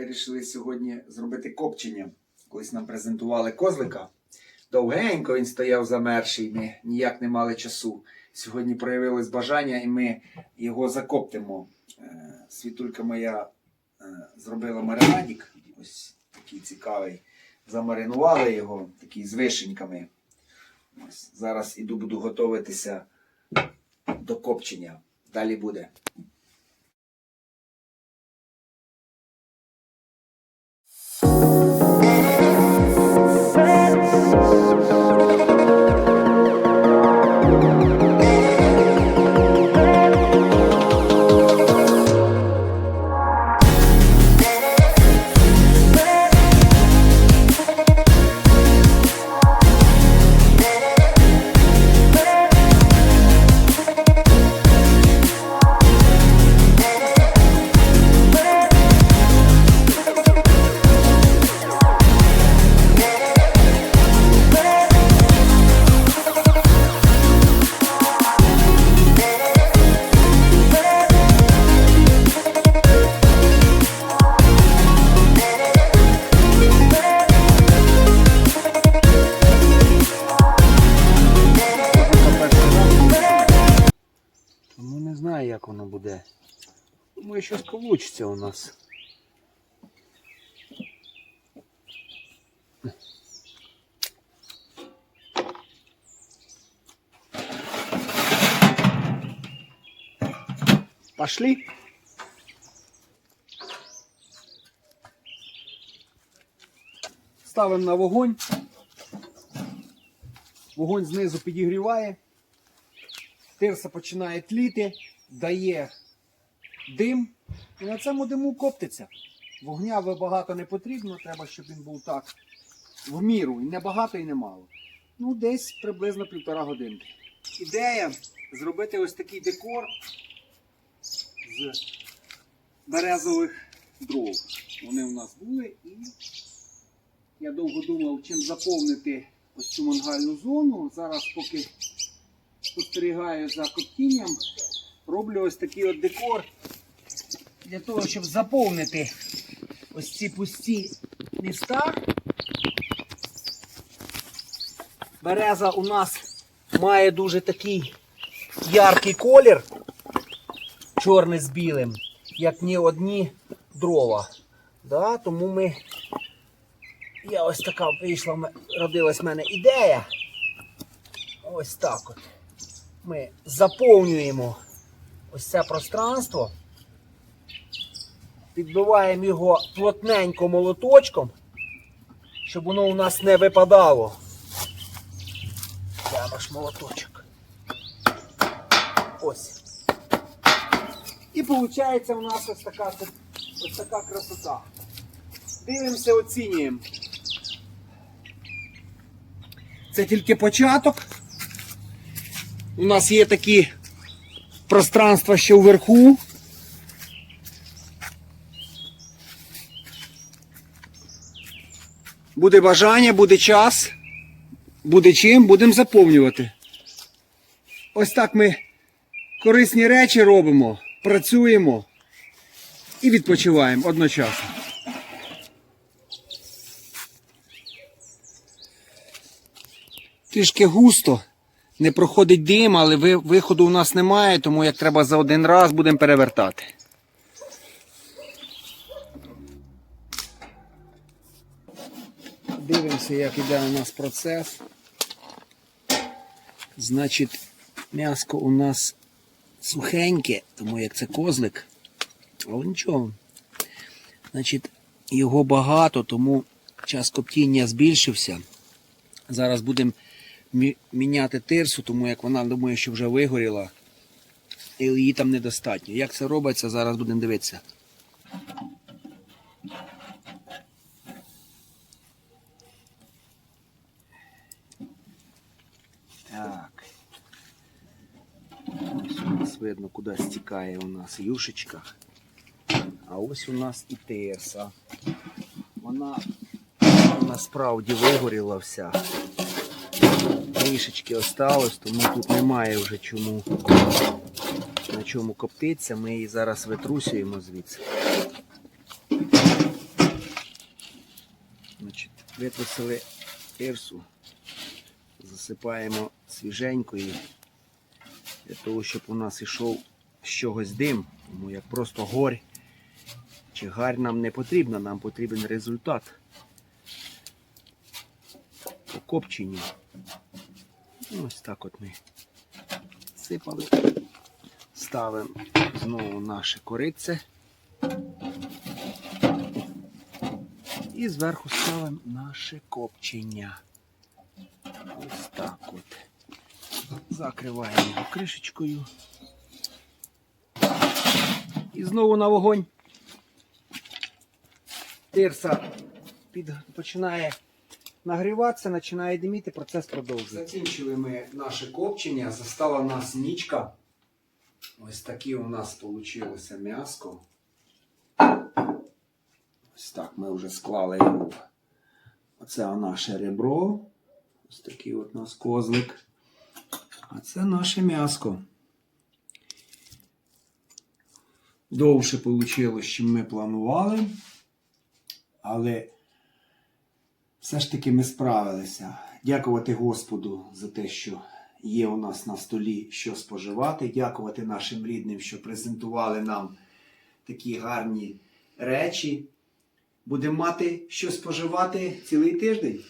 вирішили сьогодні зробити копчення. Колись нам презентували козлика. Довгенько він стояв замерший, ми ніяк не мали часу. Сьогодні проявилось бажання і ми його закоптимо. Е, Світулька моя е, зробила маринадік, ось такий цікавий. Замаринували його, такий з вишеньками. Ось, зараз іду буду готуватися до копчення. Далі буде. Як воно буде. Думаю, щось вийде у нас. Пошли. Ставимо на вогонь. Вогонь знизу підігріває. Тирса починає тліти, дає дим, і на цьому диму коптиться. Вогня багато не потрібно, треба, щоб він був так в міру, і не багато, і не мало. Ну, десь приблизно півтора годинки. Ідея зробити ось такий декор з березових дров. Вони у нас були, і я довго думав, чим заповнити ось цю мангальну зону. Зараз, поки спостерігаю за коптінням, роблю ось такий от декор для того, щоб заповнити ось ці пусті міста. Береза у нас має дуже такий яркий колір, чорний з білим, як ні одні дрова. Да, тому ми. Я ось така вийшла, родилась в мене ідея. Ось так от ми заповнюємо ось це пространство, підбиваємо його плотненько молоточком, щоб воно у нас не випадало. Де наш молоточок? Ось. І виходить у нас ось така, ось така красота. Дивимося, оцінюємо. Це тільки початок. У нас є такі пространства ще вверху. Буде бажання, буде час, буде чим, будемо заповнювати. Ось так ми корисні речі робимо, працюємо і відпочиваємо одночасно. Трішки густо. Не проходить дим, але виходу у нас немає, тому як треба за один раз будемо перевертати. Дивимося, як іде у нас процес. Значить, м'яско у нас сухеньке, тому як це козлик. Але нічого. Значить, його багато, тому час коптіння збільшився. Зараз будемо міняти тирсу, тому як вона думає, що вже вигоріла, і її там недостатньо. Як це робиться, зараз будемо дивитися. Так. Ось у нас видно, куди стікає у нас юшечка. А ось у нас і тирса. Вона насправді вигоріла вся. Трішечки осталось, тому тут немає вже чому на чому коптиться. Ми її зараз витрусюємо звідси. Витрусили ірсу, засипаємо свіженькою, для того, щоб у нас ішов з чогось дим, тому як просто горь чи гарь нам не потрібна, нам потрібен результат. Ну, Ось так от ми сипали. Ставимо знову наше корице. І зверху ставимо наше копчення. Ось так от. Закриваємо його кришечкою. І знову на вогонь. Тирса під... починає нагріватися, починає диміти, процес продовжується. Закінчили ми наше копчення, застала нас нічка. Ось таке у нас вийшло м'яско. Ось так ми вже склали його. Оце наше ребро. Ось такий от у нас козлик. А це наше м'яско. Довше вийшло, чим ми планували. Але все ж таки ми справилися. Дякувати Господу за те, що є у нас на столі що споживати. Дякувати нашим рідним, що презентували нам такі гарні речі. Будемо мати що споживати цілий тиждень.